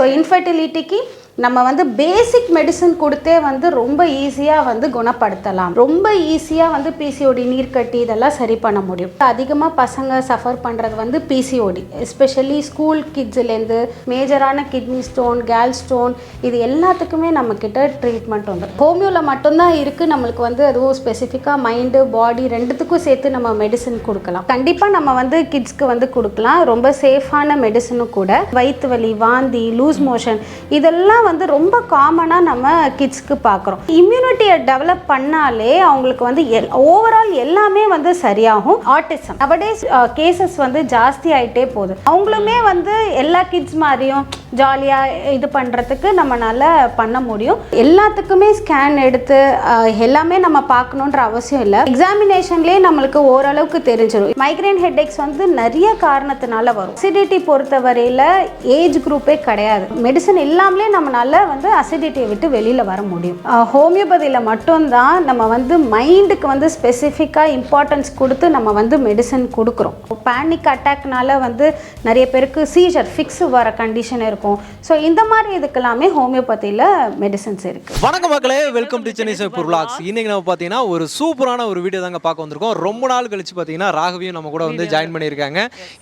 So இன்ஃபர்டிலிட்டிக்கு நம்ம வந்து பேசிக் medicine கொடுத்தே வந்து ரொம்ப ஈஸியாக வந்து குணப்படுத்தலாம். ரொம்ப ஈஸியாக வந்து பிசிஓடி நீர்க்கட்டி இதெல்லாம் சரி பண்ண முடியும். அதிகமாக பசங்க சஃபர் பண்ணுறது வந்து பிசிஓடி எஸ்பெஷலி ஸ்கூல் கிட்ஸ்லேருந்து மேஜரான கிட்னி ஸ்டோன் கேல் ஸ்டோன் இது எல்லாத்துக்குமே நம்மக்கிட்ட ட்ரீட்மெண்ட் வந்து ஹோமியோவில் மட்டும்தான் இருக்குது நம்மளுக்கு வந்து அதுவும் ஸ்பெசிஃபிக்காக மைண்டு பாடி ரெண்டுத்துக்கும் சேர்த்து நம்ம மெடிசன் கொடுக்கலாம். கண்டிப்பாக நம்ம வந்து கிட்ஸ்க்கு வந்து கொடுக்கலாம். ரொம்ப சேஃபான மெடிசனும் கூட. வயிற்று வலி வாந்தி லூஸ் மோஷன் இதெல்லாம் வந்து ரொம்ப காமனாக நம்ம கிட்ஸ்க்கு பார்க்குறோம். இம்யூனிட்டியை டெவலப் பண்ணாலே அவங்களுக்கு வந்து எல் ஓவரால் எல்லாமே வந்து சரியாகும். ஆட்டிசம் நவடேஸ் கேசஸ் வந்து ஜாஸ்தி ஆகிட்டே போகுது. அவங்களுமே வந்து எல்லா கிட்ஸ் மாதிரியும் ஜாலியாக இது பண்ணுறதுக்கு நம்மளால் பண்ண முடியும். எல்லாத்துக்குமே ஸ்கேன் எடுத்து எல்லாமே நம்ம பார்க்கணுன்ற அவசியம் இல்லை. எக்ஸாமினேஷன்லேயே நம்மளுக்கு ஓரளவுக்கு தெரிஞ்சிடும் மைக்ரைன் ஹெட்ஏக்ஸ் வந்து நிறைய காரணத்தினால வரும். அசிடிட்டி பொறுத்த வரையில் ஏஜ் குரூப்பே கிடையாது. மெடிசன் இல்லாமலே நம்மளால வந்து அசிடிட்டியை விட்டு வெளியில் வர முடியும். ஹோமியோபதியில் மட்டும்தான் நம்ம வந்து மைண்டுக்கு வந்து ஸ்பெசிஃபிக்காக இம்பார்ட்டன்ஸ் கொடுத்து நம்ம வந்து மெடிசன் கொடுக்குறோம். பேனிக் அட்டாக்னால வந்து நிறைய பேருக்கு சீஜர் ஃபிக்ஸ் வர கண்டிஷன் இருக்கும். ஸோ இந்த மாதிரி இதுக்கெல்லாமே ஹோமியோபதியில் மெடிசன்ஸ் இருக்குது வணக்கம் மக்களே வெல்கம் டு சென்னை சேப்பூர் vlogs. இன்னைக்கு நம்ம பார்த்தீங்கன்னா ஒரு சூப்பரான ஒரு வீடியோ தாங்க பார்க்க வந்திருக்கோம். ரொம்ப நாள் கழிச்சு பார்த்தீங்கன்னா ராகவியும் நம்ம கூட வந்து ஜாயின் பண்ணியிருக்காங்க.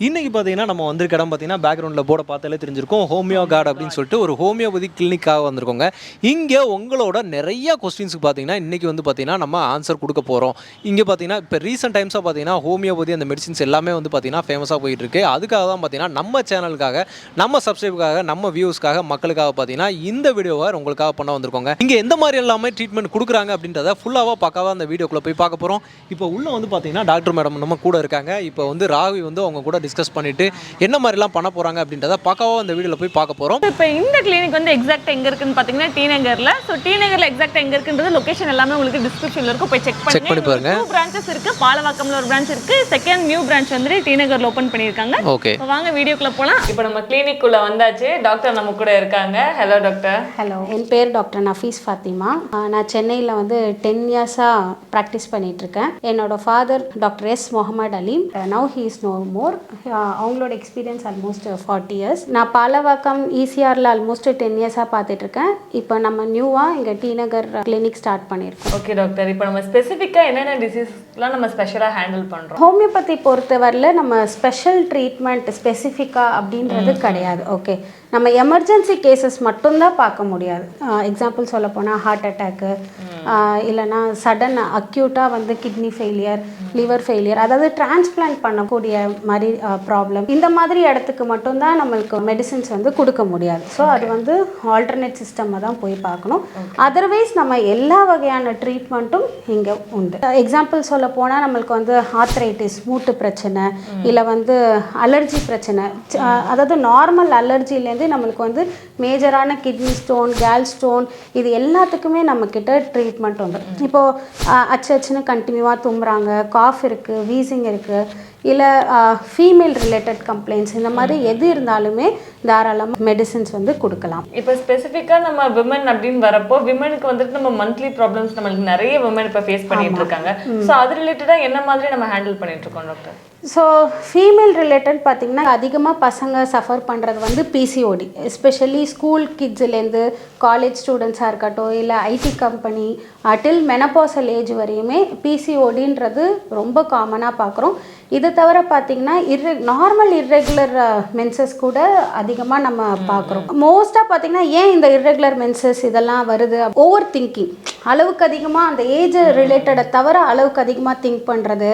இன்னைக்கு பார்த்தீங்கன்னா நம்ம வந்திருக்க இடம் பார்த்தீங்கன்னா பேக்ரவுண்டில் போர்டை பார்த்தாலே தெரிஞ்சிருக்கும். ஹோமியோ கார்டு அப்படின்னு சொல்லிட்டு ஒரு ஹோமியோபதி கிளினிக்காக வந்திருக்கோங்க. இங்கே உங்களோட நிறைய கொஸ்டின்ஸுக்கு பார்த்தீங்கன்னா இன்றைக்கி வந்து பார்த்தீங்கன்னா நம்ம ஆன்சர் கொடுக்க போகிறோம் இங்கே பார்த்தீங்கன்னா இப்போ ரீசெண்ட் டைம்ஸாக பார்த்தீங்கன்னா ஹோமியோபதி அந்த மெடிசின்ஸ் எல்லாமே வந்து பார்த்தீங்கன்னா ஃபேமஸாக போயிட்டு இருக்கு அதுக்காக தான் பார்த்தீங்கன்னா நம்ம சேனலுக்காக நம்ம சப்ஸ்கிரைபுக்காக நம்ம வியூஸ்க்காக மக்களுக்காக பார்த்தீங்கன்னா இந்த வீடியோவை உங்களுக்காக பண்ண வந்திருக்கோங்க. இங்கே எந்த மாதிரி எல்லாமே ட்ரீட்மெண்ட் கொடுக்குறாங்க அப்படின்றத ஃபுல்லாக பக்காவாக அந்த வீடியோக்குள்ளே போய் பார்க்க போகிறோம் இப்போ உள்ள வந்து பார்த்தீங்கன்னா டாக்டர் மேடம் நம்ம கூட இருக்காங்க. இப்போ வந்து ராவி வந்து அவங்க கூட டிஸ்கஸ் பண்ணிட்டு என்ன மாதிரிலாம் பண்ண போகிறாங்க அப்படின்றத பக்காவாக அந்த வீடியோவில் போய் பார்க்க போகிறோம் இப்போ இந்த கிளினிக் வந்து எக்ஸாக்ட் எங்க இருக்குன்னு பாத்தீங்கன்னா டி நகர்ல. ஸோ டி நகர்ல எக்ஸாக்ட் எங்க இருக்குன்றது லொகேஷன் எல்லாமே உங்களுக்கு டிஸ்கிரிப்ஷன்ல இருக்கும். போய் செக் பண்ணி பாருங்க. டூ பிரான்ச்சஸ் இருக்கு. பாலவாக்கம்ல ஒரு பிரான்ச் இருக்கு. செகண்ட் நியூ பிரான்ச் வந்து டி நகர்ல ஓபன் பண்ணிருக்காங்க ஓகே இப்போ வாங்க வீடியோக்குள்ள போலாம். இப்போ நம்ம கிளினிக் குள்ள வந்தாச்சு. டாக்டர் நம்ம கூட இருக்காங்க. ஹலோ டாக்டர் ஹலோ என் பேர் டாக்டர் நஃபீஸ் ஃபாத்திமா. நான் சென்னையில் வந்து டென் இயர்ஸாக ப்ராக்டிஸ் பண்ணிகிட்ருக்கேன் என்னோட father doctor S Mohammed Aleem now he is no more அவங்களோட எக்ஸ்பீரியன்ஸ் ஆல்மோஸ்ட் ஃபார்ட்டி இயர்ஸ் நான் பாலவாக்கம் இசிஆரில் ஆல்மோஸ்ட் டென் இயர்ஸாக பார்த்துட்ருக்கேன். இப்போ நம்ம நியூவாக இங்கே டி நகர் கிளினிக் ஸ்டார்ட் பண்ணியிருக்கோம். ஓகே டாக்டர் இப்போ நம்ம ஸ்பெசிஃபிக்கா என்னென்ன டிசீஸ்லாம் நம்ம ஸ்பெஷலா ஹேண்டில் பண்றோம்? ஹோமியோபதி பொறுத்தவரையில் நம்ம ஸ்பெஷல் ட்ரீட்மெண்ட் ஸ்பெசிஃபிக்காக அப்படின்றது கிடையாது. ஓகே நம்ம எமர்ஜென்சி கேசஸ் மட்டும்தான் பார்க்க முடியாது. எக்ஸாம்பிள் சொல்ல போனால் ஹார்ட் அட்டாக்கு இல்லைன்னா சடன் அக்யூட்டாக வந்து கிட்னி ஃபெயிலியர் லிவர் ஃபெயிலியர் அதாவது டிரான்ஸ்பிளான்ட் பண்ணக்கூடிய மாதிரி ப்ராப்ளம் இந்த மாதிரி இடத்துக்கு மட்டும்தான் நம்மளுக்கு மெடிசின்ஸ் வந்து கொடுக்க முடியாது. ஸோ அது வந்து ஆல்டர்னேட் சிஸ்டம்மை தான் போய் பார்க்கணும். அதர்வைஸ் நம்ம எல்லா வகையான ட்ரீட்மெண்ட்டும் இங்கே உண்டு. எக்ஸாம்பிள் சொல்ல போனால் நம்மளுக்கு வந்து ஆர்த்ரைட்டிஸ் மூட்டு பிரச்சனை இல்லை வந்து அலர்ஜி பிரச்சனை. அதாவது நார்மல் அலர்ஜிலேருந்து நம்மளுக்கு வந்து மேஜரான கிட்னி ஸ்டோன் கேல் ஸ்டோன் இது எல்லாத்துக்குமே நம்மக்கிட்ட ட்ரீட்மெண்ட் உண்டு. இப்போது அச்சு அச்சுன்னு கண்டினியூவாக தும்புறாங்க காஃப் இருக்குது வீசிங் இருக்குது இல்லை ஃபீமேல் ரிலேட்டட் கம்ப்ளைண்ட்ஸ் இந்த மாதிரி எது இருந்தாலுமே தாராளமாக மெடிசின்ஸ் வந்து கொடுக்கலாம். இப்போ ஸ்பெசிஃபிக்காக நம்ம விமன் அப்படின்னு வரப்போ விமனுக்கு வந்துட்டு நம்ம மந்த்லி ப்ராப்ளம்ஸ் நம்மளுக்கு நிறைய விமன் இப்போ ஃபேஸ் பண்ணிட்டு இருக்காங்க. ஸோ அது ரிலேட்டடாக என்ன மாதிரி நம்ம ஹேண்டில் பண்ணிட்டு இருக்கோம் டாக்டர் ஸோ ஃபீமேல் ரிலேட்டட் பார்த்திங்கன்னா அதிகமாக பசங்க சஃபர் பண்ணுறது வந்து பிசிஓடி எஸ்பெஷலி ஸ்கூல் கிட்ஸ்லேருந்து காலேஜ் ஸ்டூடெண்ட்ஸாக இருக்கட்டும் இல்லை IT company till menopausal age வரையுமே பிசிஓடின்றது ரொம்ப காமனாக பார்க்குறோம் இது தவிர பார்த்திங்கன்னா இர்ரெ நார்மல் இர்ரெகுலர் மென்சஸ் கூட அதிகமாக நம்ம பார்க்குறோம். மோஸ்ட்டாக பார்த்திங்கன்னா ஏன் இந்த இர்ரெகுலர் மென்சஸ் இதெல்லாம் வருது? ஓவர் திங்கிங் அளவுக்கு அதிகமாக அந்த ஏஜ் ரிலேட்டடை தவிர அளவுக்கு அதிகமாக திங்க் பண்ணுறது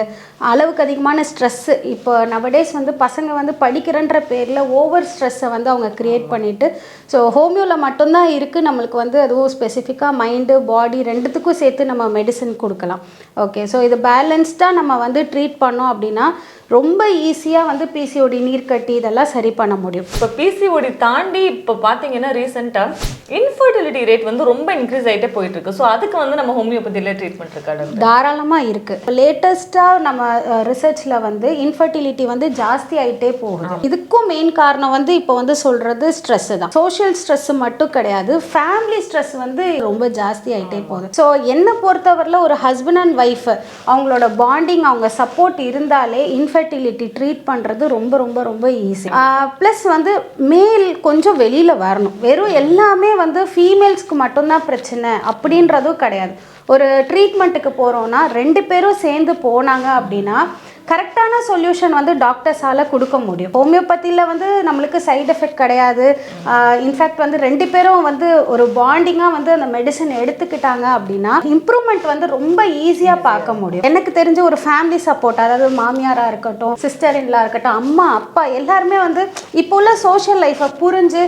அளவுக்கு அதிகமான ஸ்ட்ரெஸ்ஸு இப்போ நவடேஸ் வந்து பசங்க வந்து படிக்கிறன்ற பேரில் ஓவர் ஸ்ட்ரெஸ்ஸை வந்து அவங்க க்ரியேட் பண்ணிவிட்டு ஸோ ஹோமியோவில் மட்டும்தான் இருக்குது நம்மளுக்கு வந்து அதுவும் ஸ்பெசிஃபிக்காக மைண்டு பாடி ரெண்டுத்துக்கும் சேர்த்து நம்ம மெடிசன் கொடுக்கலாம். ஓகே ஸோ இது பேலன்ஸ்டாக நம்ம வந்து ட்ரீட் பண்ணோம் அப்படின்னா ரொம்ப ஈஸியாக வந்து பிசிஓடி நீர்க்கட்டி இதெல்லாம் சரி பண்ண முடியும். இப்போ பிசிஓடி தாண்டி இப்போ பார்த்தீங்கன்னா ரீசெண்டாக இன்ஃபர்டிலிட்டி ரேட் வந்து ரொம்ப இன்க்ரீஸ் ஆகிட்டே போயிட்டு இருக்கு. ஸோ அதுக்கு வந்து நம்ம ஹோமியோபதியில ட்ரீட்மெண்ட் இருக்கா தாராளமாக இருக்குது லேட்டஸ்ட்டாக நம்ம ரிசர்ச்சில் வந்து இன்ஃபர்டிலிட்டி வந்து ஜாஸ்தி ஆகிட்டே போகுது. இதுக்கும் மெயின் காரணம் வந்து இப்போ வந்து சொல்கிறது ஸ்ட்ரெஸ்ஸு தான். சோஷியல் ஸ்ட்ரெஸ் மட்டும் கிடையாது. ஃபேமிலி ஸ்ட்ரெஸ் வந்து ரொம்ப ஜாஸ்தி ஆகிட்டே போகுது. ஸோ என்னை பொறுத்தவரையில் ஒரு ஹஸ்பண்ட் அண்ட் ஒய்ஃப் அவங்களோட பாண்டிங் அவங்க சப்போர்ட் இருந்தாலே இன்ஃபர்டிலிட்டி ட்ரீட் பண்ணுறது ரொம்ப ரொம்ப ரொம்ப ஈஸி ப்ளஸ் வந்து மேல் கொஞ்சம் வெளியில் வரணும். வெறும் எல்லாமே வந்து ஃபீமேல்ஸ்க்கு மட்டும்தான் பிரச்சனை அதுவும் கிடையாது. ஒரு ட்ரீட்மெண்ட்டுக்கு போகிறோன்னா ரெண்டு பேரும் சேர்ந்து போனாங்க அப்படின்னா கரெக்டான சொல்யூஷன் வந்து டாக்டர்ஸால் கொடுக்க முடியும். ஹோமியோபதியில் வந்து நம்மளுக்கு சைடு எஃபெக்ட் கிடையாது. இன்ஃபேக்ட் வந்து ரெண்டு பேரும் வந்து ஒரு பாண்டிங்காக வந்து அந்த மெடிசன் எடுத்துக்கிட்டாங்க அப்படின்னா இம்ப்ரூவ்மெண்ட் வந்து ரொம்ப ஈஸியாக பார்க்க முடியும். எனக்கு தெரிஞ்ச ஒரு ஃபேமிலி சப்போர்ட் அதாவது மாமியாராக இருக்கட்டும் சிஸ்டர் இன்லா இருக்கட்டும் அம்மா அப்பா எல்லாருமே வந்து இப்போ உள்ள சோஷியல் லைஃப்பை புரிஞ்சு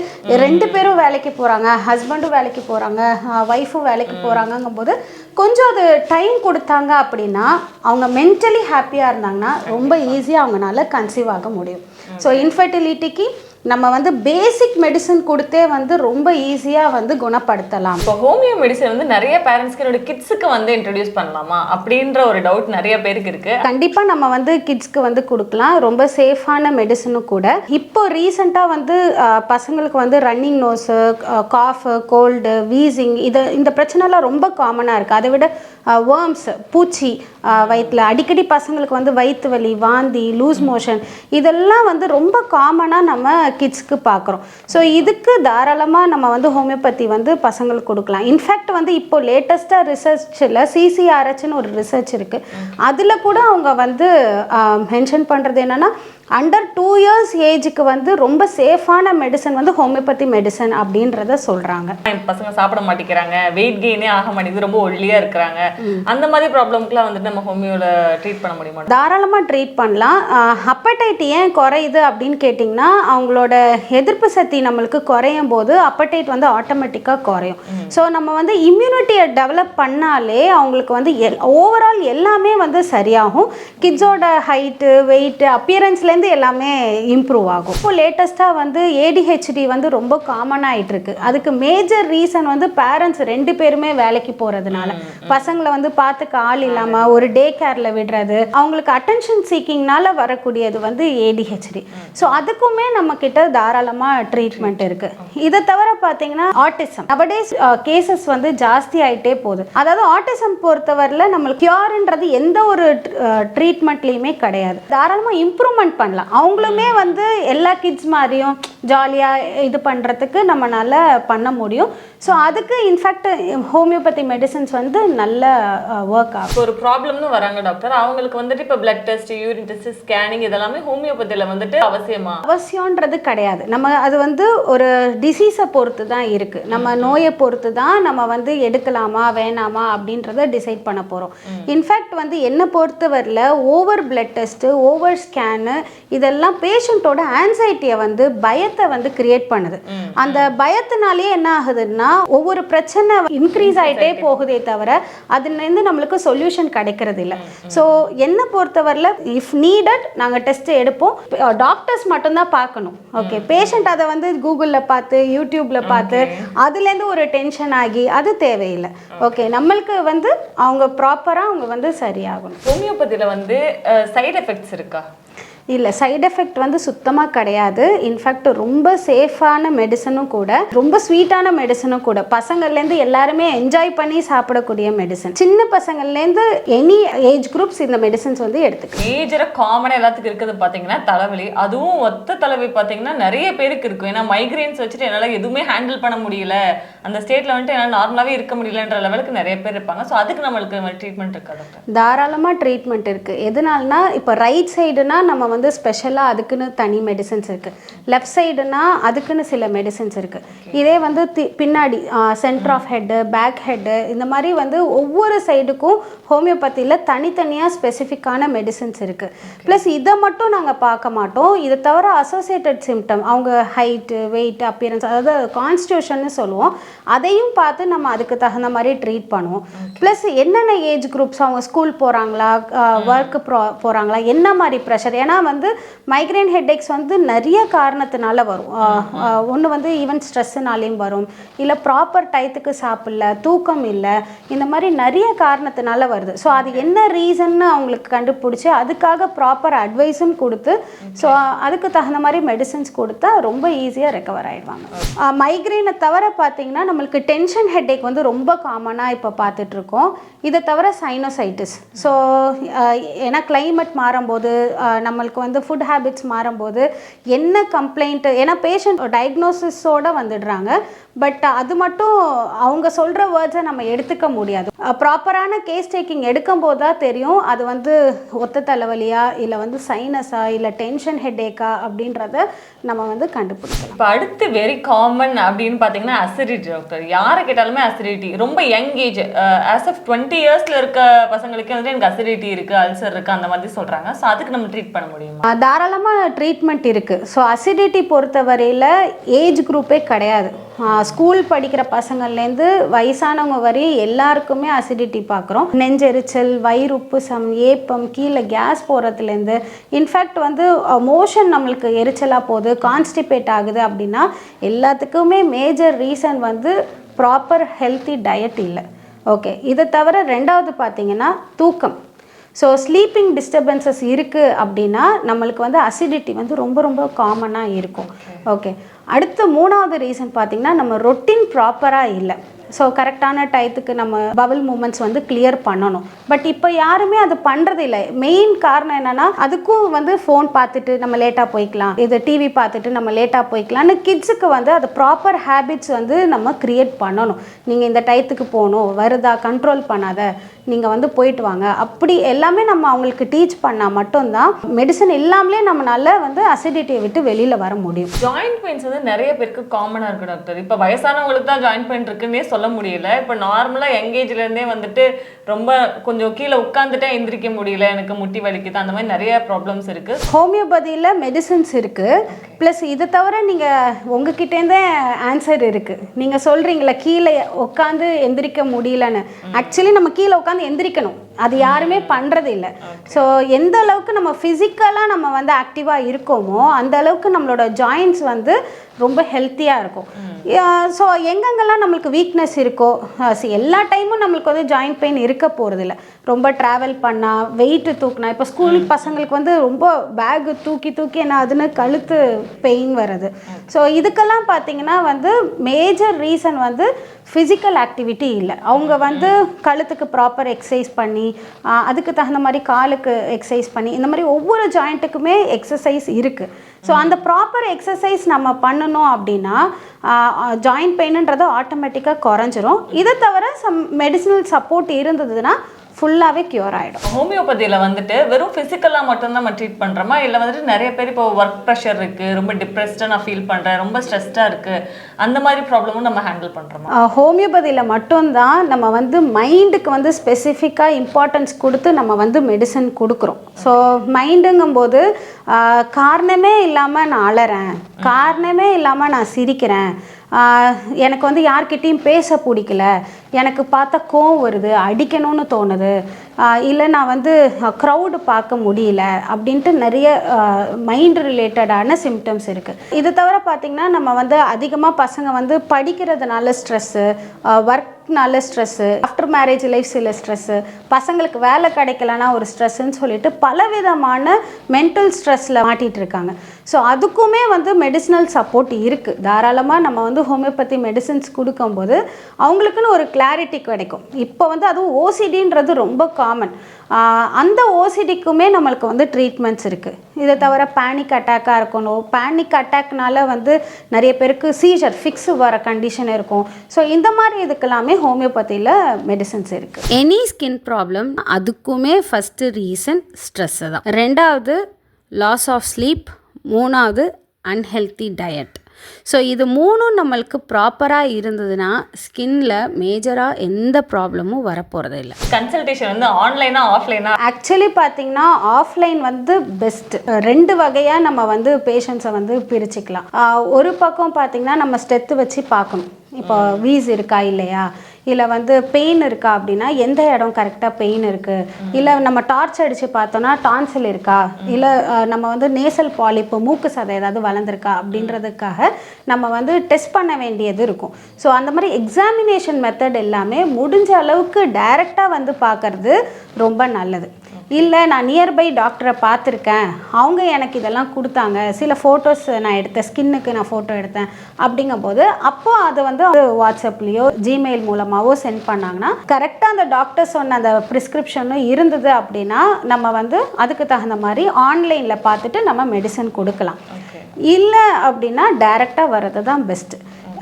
ரெண்டு பேரும் வேலைக்கு போகிறாங்க ஹஸ்பண்டும் வேலைக்கு போகிறாங்க ஒய்ஃபும் வேலைக்கு போகிறாங்கங்கும்போது கொஞ்சம் அது டைம் கொடுத்தாங்க அப்படின்னா அவங்க மென்டலி ஹாப்பியாக இருந்தாங்கன்னா ரொம்ப ஈஸியாக அவங்கனால கன்சீவ் ஆக முடியும். ஸோ இன்ஃபர்டிலிட்டிக்கு நம்ம வந்து பேசிக் மெடிசன் கொடுத்தே வந்து ரொம்ப ஈஸியாக வந்து குணப்படுத்தலாம். இப்போ ஹோமியோ மெடிசன் வந்து நிறைய பேரண்ட்ஸ்க்கு என்னோட கிட்ஸுக்கு வந்து இன்ட்ரடியூஸ் பண்ணலாமா? அப்படின்ற ஒரு டவுட் நிறைய பேருக்கு இருக்கு. கண்டிப்பாக நம்ம வந்து கிட்ஸ்க்கு வந்து கொடுக்கலாம். ரொம்ப சேஃபான மெடிசனும் கூட. இப்போ ரீசெண்டாக வந்து பசங்களுக்கு வந்து running nose cough cold wheezing இது இந்த பிரச்சனைலாம் ரொம்ப காமனாக இருக்குது அதை விட வேர்ம்ஸ் பூச்சி வயிற்றில் அடிக்கடி பசங்களுக்கு வந்து வயிற்று வலி வாந்தி லூஸ் மோஷன் இதெல்லாம் வந்து ரொம்ப காமனாக நம்ம கிட்ஸ்க்கு பார்க்குறோம். ஸோ இதுக்கு தாராளமாக நம்ம வந்து ஹோமியோபதி வந்து பசங்களுக்கு கொடுக்கலாம். இன்ஃபேக்ட் வந்து இப்போ லேட்டஸ்ட்டாக ரிசர்ச்சில் சிசிஆர்ஹெச்னு ஒரு ரிசர்ச் இருக்குது அதில் கூட அவங்க வந்து மென்ஷன் பண்ணுறது என்னென்னா அண்டர் டூ இயர்ஸ் ஏஜுக்கு வந்து ரொம்ப சேஃபான மெடிசன் வந்து ஹோமியோபதி மெடிசன் அப்படின்றத சொல்கிறாங்க பசங்க சாப்பிட மாட்டேங்கிறாங்க. வெயிட் கெயினே ஆக மாட்டேங்குது. ரொம்ப ஒல்லியா இருக்கிறாங்க. அந்த மாதிரி ப்ராப்ளம்க்குலாம் வந்துட்டு நம்ம ஹோமியோல ட்ரீட் பண்ண முடியுமா? தாராளமாக ட்ரீட் பண்ணலாம். அப்படைட் ஏன் குறையுது அப்படின்னு கேட்டிங்கன்னா அவங்களோட எதிர்ப்பு சக்தி நம்மளுக்கு குறையும் போது அப்படைட் வந்து ஆட்டோமேட்டிக்காக குறையும். ஸோ நம்ம வந்து இம்யூனிட்டியை டெவலப் பண்ணாலே அவங்களுக்கு வந்து எல் ஓவரால் எல்லாமே வந்து சரியாகும். கிட்ஸோட ஹைட்டு வெயிட்டு அப்பியரன்ஸ்லேருந்து எல்லாமே இம்ப்ரூவ் ஆகும். இப்போ லேட்டஸ்ட்டாக வந்து ஏடிஹெச்டி வந்து ரொம்ப காமன் ஆயிட்டு இருக்கு அதுக்கு மேஜர் ரீசன் வந்து பேரண்ட்ஸ் ரெண்டு பேருமே வேலைக்கு போகிறதுனால பசங்களை வந்து பார்த்துக்க ஆள் இல்லாமல் ஒரு டே கேரில் விடுறது அவங்களுக்கு அட்டென்ஷன் சீக்கிங்னால வரக்கூடியது வந்து ஏடிஹெச்டி ஸோ அதுக்குமே நம்ம கிட்ட தாராளமாக ட்ரீட்மெண்ட் இருக்கு. இதை தவிர பார்த்தீங்கன்னா ஆட்டிசம் நவடேஸ் கேசஸ் வந்து ஜாஸ்தி ஆயிட்டே போகுது. அதாவது ஆட்டிசம் பொறுத்தவரையில் நம்மளுக்கு கியூர்ன்றது எந்த ஒரு ட்ரீட்மெண்ட்லேயுமே கிடையாது. தாராளமாக இம்ப்ரூவ்மெண்ட் பண்ணலாம். அவங்களுமே வந்து எல்லா கிட்ஸ் மாதிரியும் ஜாலியாக இது பண்ணுறதுக்கு நம்மளால பண்ண முடியும். ஸோ அதுக்கு இன்ஃபேக்ட் ஹோமியோபதி மெடிசன்ஸ் வந்து நல்ல ஒர்க் ஆகும். ஒரு ப்ராப்ளம்னு வராங்க டாக்டர் அவங்களுக்கு வந்துட்டு இப்போ blood test urine test scanning இதெல்லாமே ஹோமியோபதியில வந்துட்டு அவசியமா? அவசியம்ன்றது கிடையாது. நம்ம அது வந்து ஒரு டிசீஸை பொறுத்து தான் இருக்குது நம்ம நோயை பொறுத்து தான் நம்ம வந்து எடுக்கலாமா வேணாமா அப்படின்றத டிசைட் பண்ண போகிறோம் இன்ஃபேக்ட் வந்து என்னை பொறுத்தவரையில் over blood test over scan இதெல்லாம் பேஷண்ட்டோட ஆன்சைட்டியை வந்து பயத்தை வந்து கிரியேட் பண்ணுது. அந்த பயத்தினாலேயே என்ன ஆகுதுன்னா ஒவ்வொரு பிரச்சனை இன்க்ரீஸ் ஆகிட்டே போகுதே தவிர அதுலேருந்து நம்மளுக்கு சொல்யூஷன் கிடைக்கிறது இல்லை ஸோ என்னை பொறுத்தவரையில் இஃப் நீடட் நாங்கள் டெஸ்ட் எடுப்போம். டாக்டர்ஸ் மட்டும்தான் பார்க்கணும். ஓகே பேஷண்ட் அதை வந்து கூகுளில் பார்த்து யூடியூப்பில் பார்த்து அதுலேருந்து ஒரு டென்ஷன் ஆகி அது தேவையில்லை. ஓகே. நம்மளுக்கு வந்து அவங்க ப்ராப்பராக அவங்க வந்து சரியாகணும். ஹோமியோபதியில வந்து சைடு எஃபெக்ட்ஸ் இருக்கா? இல்லை சைடு எஃபெக்ட் வந்து சுத்தமாக கிடையாது. இன்ஃபேக்ட் ரொம்ப சேஃபான மெடிசனும் கூட ரொம்ப ஸ்வீட்டான மெடிசனும் கூட பசங்கள்லேருந்து எல்லாருமே என்ஜாய் பண்ணி சாப்பிடக்கூடிய மெடிசன் சின்ன பசங்கள்லேருந்து எனி ஏஜ் குரூப்ஸ் இந்த மெடிசன்ஸ் வந்து எடுத்துக்கலாம். மேஜரா காமனா எல்லாத்துக்கும் இருக்கிறது பாத்தீங்கன்னா தலைவலி. அதுவும் ஒத்த தலைவலி பாத்தீங்கன்னா நிறைய பேருக்கு இருக்கும். ஏன்னா மைக்ரைன்ஸ் வச்சுட்டு என்னால எதுவுமே ஹேண்டில் பண்ண முடியல. அந்த ஸ்டேட்ல வந்துட்டு என்னால நார்மலாவே இருக்க முடியலன்ற லெவலுக்கு நிறைய பேர் இருப்பாங்க. ஸோ அதுக்கு நம்மளுக்கு ட்ரீட்மெண்ட் இருக்கா டாக்டர் தாராளமாக ட்ரீட்மெண்ட் இருக்குது எதனாலனா இப்போ ரைட் சைடுனா நம்ம வந்து ஸ்பெஷலாக அதுக்குன்னு தனி மெடிசன்ஸ் இருக்குது லெஃப்ட் சைடுனா அதுக்குன்னு சில மெடிசன்ஸ் இருக்குது இதே வந்து தி- பின்னாடி centre of head back head இந்த மாதிரி வந்து ஒவ்வொரு சைடுக்கும் ஹோமியோபதியில் தனித்தனியாக ஸ்பெசிஃபிக்கான மெடிசன்ஸ் இருக்குது ப்ளஸ் இதை மட்டும் நாங்கள் பார்க்க மாட்டோம். இதை தவிர அசோசியேட்டட் சிம்டம் அவங்க ஹைட்டு வெயிட் அப்பியரன்ஸ் அதாவது கான்ஸ்டியூஷன்னு சொல்லுவோம். அதையும் பார்த்து நம்ம அதுக்கு தகுந்த மாதிரி ட்ரீட் பண்ணுவோம். ப்ளஸ் என்னென்ன ஏஜ் குரூப்ஸ் அவங்க ஸ்கூல் போகிறாங்களா ஒர்க்கு ப்ரோ போகிறாங்களா என்ன மாதிரி ப்ரெஷர் ஏன்னா வந்து மைக்ரைன் ஹெட்டேக்ஸ் வந்து நிறைய காரணத்தினால வரும். ஒன்று வந்து ஈவன் ஸ்ட்ரெஸ்ஸுனாலேயும் வரும். இல்லை ப்ராப்பர் டயத்துக்கு சாப்பிடல தூக்கம் இல்லை இந்த மாதிரி நிறைய காரணத்தினால வருது. ஸோ அது என்ன ரீசன்னு அவங்களுக்கு கண்டுபிடிச்சி அதுக்காக ப்ராப்பர் அட்வைஸும் கொடுத்து ஸோ அதுக்கு தகுந்த மாதிரி மெடிசன்ஸ் கொடுத்தா ரொம்ப ஈஸியாக ரெக்கவர் ஆயிடுவாங்க. மைக்ரைனை தவிர பார்த்தீங்கன்னா நம்மளுக்கு டென்ஷன் ஹெட்டேக் வந்து ரொம்ப காமனாக இப்போ பார்த்துட்ருக்கோம். இதை தவிர சைனோசைட்டிஸ் ஸோ ஏன்னா climate மாறும்போது நம்மளுக்கு நமக்கு வந்து ஃபுட் ஹேபிட்ஸ் மாறும்போது என்ன கம்ப்ளைண்ட் ஏன்னா பேஷண்ட் டயக்னோசிஸோடு வந்துடுறாங்க. பட் அது மட்டும் அவங்க சொல்கிற வேர்ட்ஸை நம்ம எடுத்துக்க முடியாது. ப்ராப்பரான கேஸ் டேக்கிங் எடுக்கும்போது தான் தெரியும். அது வந்து ஒத்த தலைவலியா இல்லை வந்து சைனஸா இல்லை டென்ஷன் ஹெட்டேக்கா அப்படின்றத நம்ம வந்து கண்டுபிடிக்கலாம். இப்போ அடுத்து வெரி காமன் அப்படின்னு பார்த்தீங்கன்னா அசிடிட்டி டாக்டர் யாரை கேட்டாலுமே அசிடிட்டி ரொம்ப young age as of twenty இயர்ஸில் இருக்க பசங்களுக்கு வந்துட்டு எனக்கு அசிடிட்டி இருக்குது அல்சர் இருக்குது அந்த மாதிரி சொல்கிறாங்க ஸோ அதுக்கு நம்ம ட்ரீட் பண்ண முடியும். தாராளமாக ட்ரீட்மெண்ட் இருக்குது ஸோ அசிடிட்டி பொறுத்தவரையில் ஏஜ் குரூப்பே கிடையாது. ஸ்கூல் படிக்கிற பசங்கள்லேருந்து வயசானவங்க வரை எல்லாருக்குமே அசிடிட்டி பார்க்குறோம் நெஞ்செரிச்சல் வயிறுப்பு சம் ஏப்பம் கீழே கேஸ் போகிறதுலேருந்து இன்ஃபேக்ட் வந்து மோஷன் நம்மளுக்கு எரிச்சலாக போகுது கான்ஸ்டிபேட் ஆகுது அப்படின்னா எல்லாத்துக்குமே மேஜர் ரீசன் வந்து ப்ராப்பர் ஹெல்த்தி டயட் இல்லை. ஓகே இதை தவிர ரெண்டாவது பார்த்தீங்கன்னா தூக்கம். ஸோ ஸ்லீப்பிங் டிஸ்டர்பன்சஸ் இருக்குது அப்படின்னா நம்மளுக்கு வந்து அசிடிட்டி வந்து ரொம்ப ரொம்ப காமனாக இருக்கும். ஓகே அடுத்த மூணாவது ரீசன் பார்த்திங்கன்னா நம்ம ரொட்டீன் ப்ராப்பராக இல்லை. ஸோ கரெக்டான டயத்துக்கு நம்ம பவல் மூமெண்ட்ஸ் வந்து கிளியர் பண்ணணும். பட் இப்போ யாருமே அது பண்ணுறது இல்லை. மெயின் காரணம் என்னென்னா அதுக்கும் வந்து ஃபோன் பார்த்துட்டு நம்ம லேட்டாக போய்க்கலாம். இது டிவி பார்த்துட்டு நம்ம லேட்டாக போய்க்கலாம்னு கிட்ஸுக்கு வந்து அது ப்ராப்பர் ஹேபிட்ஸ் வந்து நம்ம க்ரியேட் பண்ணணும். நீங்கள் இந்த டயத்துக்கு போகணும். வருதா? கண்ட்ரோல் பண்ணாத. நீங்கள் வந்து போயிட்டு வாங்க. அப்படி எல்லாமே நம்ம அவங்களுக்கு டீச் பண்ணால் மட்டும்தான் மெடிசன் இல்லாமலே நம்மளால வந்து அசிடிட்டியை விட்டு வெளியில் வர முடியும். ஜாயிண்ட் பெயின்ஸ் வந்து நிறைய பேருக்கு காமனாக இருக்கு டாக்டர் இப்போ வயசானவங்களுக்கு தான் ஜாயிண்ட் பெயின் இருக்குன்னே சொல்ல முடியல. இப்போ நார்மலாக எங்கேஜ்லேருந்தே வந்துட்டு ரொம்ப கொஞ்சம் கீழே உட்காந்துட்டே எந்திரிக்க முடியல எனக்கு முட்டி வலிக்குது அந்த மாதிரி நிறைய ப்ராப்ளம்ஸ் இருக்கு. ஹோமியோபதியில் மெடிசன்ஸ் இருக்குது ப்ளஸ் இதை தவிர நீங்கள் உங்ககிட்டேருந்தே ஆன்சர் இருக்குது நீங்கள் சொல்கிறீங்களா கீழே உட்காந்து எந்திரிக்க முடியலன்னு. ஆக்சுவலி நம்ம கீழே உட்காந்து எந்திரிக்கணும். அது யாருமே பண்ணுறது இல்லை ஸோ எந்த அளவுக்கு நம்ம ஃபிசிக்கலாக நம்ம வந்து ஆக்டிவாக இருக்கோமோ அந்த அளவுக்கு நம்மளோட ஜாயின்ஸ் வந்து ரொம்ப ஹெல்த்தியாக இருக்கும். ஸோ எங்கெங்கெல்லாம் நம்மளுக்கு வீக்னஸ் இருக்கோ எல்லா டைமும் நம்மளுக்கு வந்து ஜாயிண்ட் பெயின் இருக்க போகிறதில்ல ரொம்ப ட்ராவல் பண்ணால் வெயிட்டு தூக்கினா இப்போ ஸ்கூல் பசங்களுக்கு வந்து ரொம்ப பேக் தூக்கி தூக்கி என்ன அதுன்னு கழுத்து பெயின் வருது. ஸோ இதுக்கெல்லாம் பார்த்தீங்கன்னா வந்து மேஜர் ரீசன் வந்து ஃபிசிக்கல் ஆக்டிவிட்டி இல்லை. அவங்க வந்து கழுத்துக்கு ப்ராப்பர் எக்ஸசைஸ் பண்ணி அதுக்கு தகுந்த மாதிரி காலுக்கு எக்ஸசைஸ் பண்ணி இந்த மாதிரி ஒவ்வொரு ஜாயிண்ட்டுக்குமே எக்ஸசைஸ் இருக்குது ஸோ அந்த ப்ராப்பர் எக்ஸசைஸ் நம்ம பண்ணணும் அப்படின்னா ஜாயிண்ட் பெயின்ன்றது ஆட்டோமேட்டிக்காக குறைஞ்சிரும். இதை தவிர சம் மெடிசினல் சப்போர்ட் இருந்ததுன்னா ஃபுல்லாகவே க்யூர் ஆகிடும் ஹோமியோபதியில் வந்துட்டு வெறும் ஃபிசிக்கலாக மட்டும்தான் நம்ம ட்ரீட் பண்ணுறோமா இல்லை வந்துட்டு நிறைய பேர் இப்போ ஒர்க் ப்ரெஷர் இருக்குது ரொம்ப டிப்ரெஸ்டாக நான் ஃபீல் பண்ணுறேன் ரொம்ப ஸ்ட்ரெஸ்டாக இருக்குது அந்த மாதிரி ப்ராப்ளமும் நம்ம ஹேண்டில் பண்ணுறோமா ஹோமியோபதியில் மட்டும்தான் நம்ம வந்து மைண்டுக்கு வந்து ஸ்பெசிஃபிக்காக இம்பார்ட்டன்ஸ் கொடுத்து நம்ம வந்து மெடிசன் கொடுக்குறோம். ஸோ மைண்டுங்கும்போது காரணமே இல்லாமல் நான் அலறேன் காரணமே இல்லாமல் நான் சிரிக்கிறேன் எனக்கு வந்து யார்கிட்டயும் பேச பிடிக்கல எனக்கு பார்த்தா கோவம் வருது அடிக்கணும்னு தோணுது. இல்லை நான் வந்து க்ரௌடு பார்க்க முடியல அப்படின்ட்டு நிறைய மைண்ட் ரிலேட்டடான சிம்டம்ஸ் இருக்குது இது தவிர பார்த்திங்கன்னா நம்ம வந்து அதிகமாக பசங்க வந்து படிக்கிறதுனால ஸ்ட்ரெஸ்ஸு ஒர்க்னால ஸ்ட்ரெஸ்ஸு ஆஃப்டர் மேரேஜ் லைஃப் சில ஸ்ட்ரெஸ்ஸு பசங்களுக்கு வேலை கிடைக்கலனா ஒரு ஸ்ட்ரெஸ்ஸுன்னு சொல்லிட்டு பலவிதமான மென்டல் ஸ்ட்ரெஸ்ஸில் மாட்டிகிட்டு இருக்காங்க. ஸோ அதுக்குமே வந்து மெடிசினல் சப்போர்ட் இருக்குது தாராளமாக நம்ம வந்து ஹோமியோபதி மெடிசின்ஸ் கொடுக்கும்போது அவங்களுக்குன்னு ஒரு கிளாரிட்டி கிடைக்கும். இப்போ வந்து அதுவும் ஓசிடின்றது ரொம்ப காமன் அந்த ஓசிடிக்குமே நம்மளுக்கு வந்து ட்ரீட்மெண்ட்ஸ் இருக்குது இதை தவிர பேனிக் அட்டாக்காக இருக்கணும். பேனிக் அட்டாக்னால வந்து நிறைய பேருக்கு சீஜர் ஃபிக்ஸு வர கண்டிஷன் இருக்கும். ஸோ இந்த மாதிரி இதுக்கெல்லாமே ஹோமியோபதியில் மெடிசன்ஸ் இருக்குது எனி ஸ்கின் ப்ராப்ளம் அதுக்குமே ஃபஸ்ட்டு ரீசன் ஸ்ட்ரெஸ்ஸு தான். ரெண்டாவது லாஸ் ஆஃப் ஸ்லீப் மூணாவது அன்ஹெல்த்தி டயட் ஸோ இது மூணும் நம்மளுக்கு ப்ராப்பராக இருந்ததுன்னா ஸ்கின்ல மேஜராக எந்த ப்ராப்ளமும் வரப்போகிறது இல்லை. கன்சல்டேஷன் வந்து ஆன்லைனா ஆஃப்லைனா ஆக்சுவலி பார்த்தீங்கன்னா ஆஃப்லைன் வந்து பெஸ்ட் ரெண்டு வகையாக நம்ம வந்து பேஷண்ட்ஸை வந்து பிரிச்சுக்கலாம். ஒரு பக்கம் பார்த்தீங்கன்னா நம்ம ஸ்டெத்து வச்சு பார்க்கணும். இப்போ வீஸ் இருக்கா இல்லையா? இல்லை வந்து பெயின் இருக்கா அப்படின்னா எந்த இடம் கரெக்டாக பெயின் இருக்குது இல்லை நம்ம டார்ச் அடித்து பார்த்தோன்னா டான்சில் இருக்கா? இல்லை நம்ம வந்து நேசல் பாலிப்பு மூக்கு சதை ஏதாவது வளர்ந்துருக்கா அப்படின்றதுக்காக நம்ம வந்து டெஸ்ட் பண்ண வேண்டியது இருக்கும். ஸோ அந்த மாதிரி எக்ஸாமினேஷன் மெத்தட் எல்லாமே முடிஞ்ச அளவுக்கு டைரெக்டாக வந்து பார்க்கறது ரொம்ப நல்லது. இல்லை நான் நியர்பை டாக்டரை பார்த்துருக்கேன். அவங்க எனக்கு இதெல்லாம் கொடுத்தாங்க. சில ஃபோட்டோஸ் நான் எடுத்தேன். ஸ்கின்னுக்கு நான் ஃபோட்டோ எடுத்தேன். அப்படிங்கும்போது அப்போ அதை வந்து வாட்ஸ்அப்லேயோ ஜிமெயில் மூலமாகவோ சென்ட் பண்ணாங்கன்னா கரெக்டாக அந்த டாக்டர் சொன்ன அந்த ப்ரிஸ்கிரிப்ஷனும் இருந்தது அப்படின்னா நம்ம வந்து அதுக்கு தகுந்த மாதிரி ஆன்லைனில் பார்த்துட்டு நம்ம மெடிசன் கொடுக்கலாம். இல்லை அப்படின்னா டைரெக்டாக வர்றது தான் பெஸ்ட்டு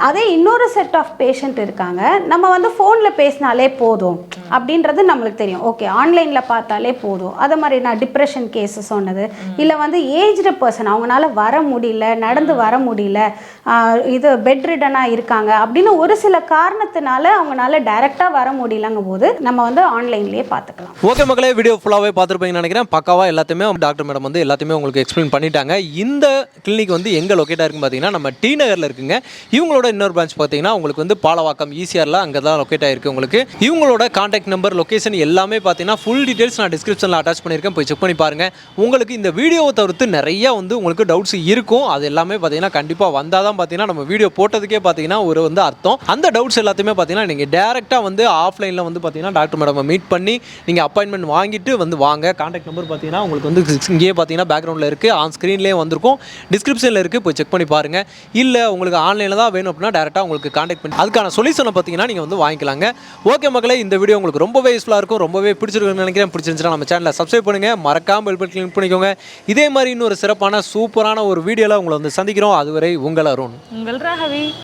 அதே இன்னொரு செட் ஆஃப் பேஷண்ட் இருக்காங்க. நம்ம வந்து ஃபோனில் பேசினாலே போதும். அப்படின்றது நம்மளுக்கு தெரியும். ஓகே ஆன்லைனில் பார்த்தாலே போதும். அதை மாதிரி நான் டிப்ரெஷன் கேஸு சொன்னது. இல்லை வந்து ஏஜ்டு பர்சன் அவங்களால வர முடியல நடந்து வர முடியல இது பெட் ரிடனாக இருக்காங்க அப்படின்னு ஒரு சில காரணத்தினால அவங்களால டைரெக்டாக வர முடியலங்கும் போது நம்ம வந்து ஆன்லைன்லேயே பார்த்துக்கலாம். ஓகே மக்களே வீடியோ ஃபுல்லாகவே பார்த்துருப்பீங்கன்னு நினைக்கிறேன். பக்காவாக எல்லாத்தையுமே டாக்டர் மேடம் வந்து எல்லாத்தையுமே உங்களுக்கு எக்ஸ்பிளைன் பண்ணிட்டாங்க. இந்த கிளினிக் வந்து எங்கே லொக்கேட்டாக இருக்குன்னு பார்த்தீங்கன்னா நம்ம டி நகரில் இருக்குங்க. இவங்களோட இன்னொரு பிரான்ச் பார்த்தீங்கன்னா உங்களுக்கு வந்து பாலவாக்கம் ஈசிஆரில் அங்கே தான் லொக்கேட் ஆயிருக்கு உங்களுக்கு. இவங்களோட காண்டாக்ட் நம்பர் லொக்கேஷன் எல்லாமே பார்த்தீங்கன்னா ஃபுல் டீடைல்ஸ் நான் டிஸ்கிரிப்ஷனில் அட்டாச் பண்ணியிருக்கேன். போய் செக் பண்ணி பாருங்கள் உங்களுக்கு இந்த வீடியோவை தவிர்த்து நிறையா வந்து உங்களுக்கு டவுட்ஸ் இருக்கும். அது எல்லாமே பார்த்தீங்கன்னா கண்டிப்பாக வந்தால் தான் பார்த்தீங்கன்னா நம்ம வீடியோ போட்டதுக்கே பார்த்தீங்கன்னா ஒரு வந்து அர்த்தம். அந்த டவுட்ஸ் எல்லாத்தையுமே பார்த்தீங்கன்னா நீங்கள் டேரெக்டாக வந்து ஆஃப்லைனில் வந்து பார்த்தீங்கன்னா டாக்டர் மேடம் மீட் பண்ணி நீங்கள் அப்பாயின்மெண்ட் வாங்கிட்டு வந்து வாங்க. காண்டாக்ட் நம்பர் பார்த்தீங்கன்னா உங்களுக்கு வந்து இங்கேயே பார்த்தீங்கன்னா பேக்ரவுண்டில் இருக்குது ஆன் ஸ்க்ரீன்லேயே வந்திருக்கும். டிஸ்கிரிப்ஷனில் இருக்குது போய் செக் பண்ணி பாருங்கள் இல்லை உங்களுக்கு ஆன்லைனில் தான் வேணும். அப்படின்னா டேரெக்டாக உங்களுக்கு காண்டாக்ட் பண்ணி அதுக்கான சொல்யூஷனை பார்த்தீங்கன்னா நீங்கள் வந்து வாங்கிக்கலாங்க. ஓகே மக்களே இந்த வீடியோ உங்களுக்கு ரொம்பவே யூஸ்ஃபுல்லாக இருக்கும். ரொம்பவே பிடிச்சிருக்குன்னு நினைக்கிறேன். பிடிச்சிருந்துச்சுன்னா நம்ம சேனலை சப்ஸ்கிரைப் பண்ணுங்கள் மறக்காமல் பெல் பட்டன் கிளிக் பண்ணிக்கோங்க. இதே மாதிரி இன்னொரு சிறப்பான சூப்பரான ஒரு வீடியோவில் உங்களை வந்து சந்திக்கிறோம். அதுவரை உங்கள் அருண். உங்கள் ராகவி.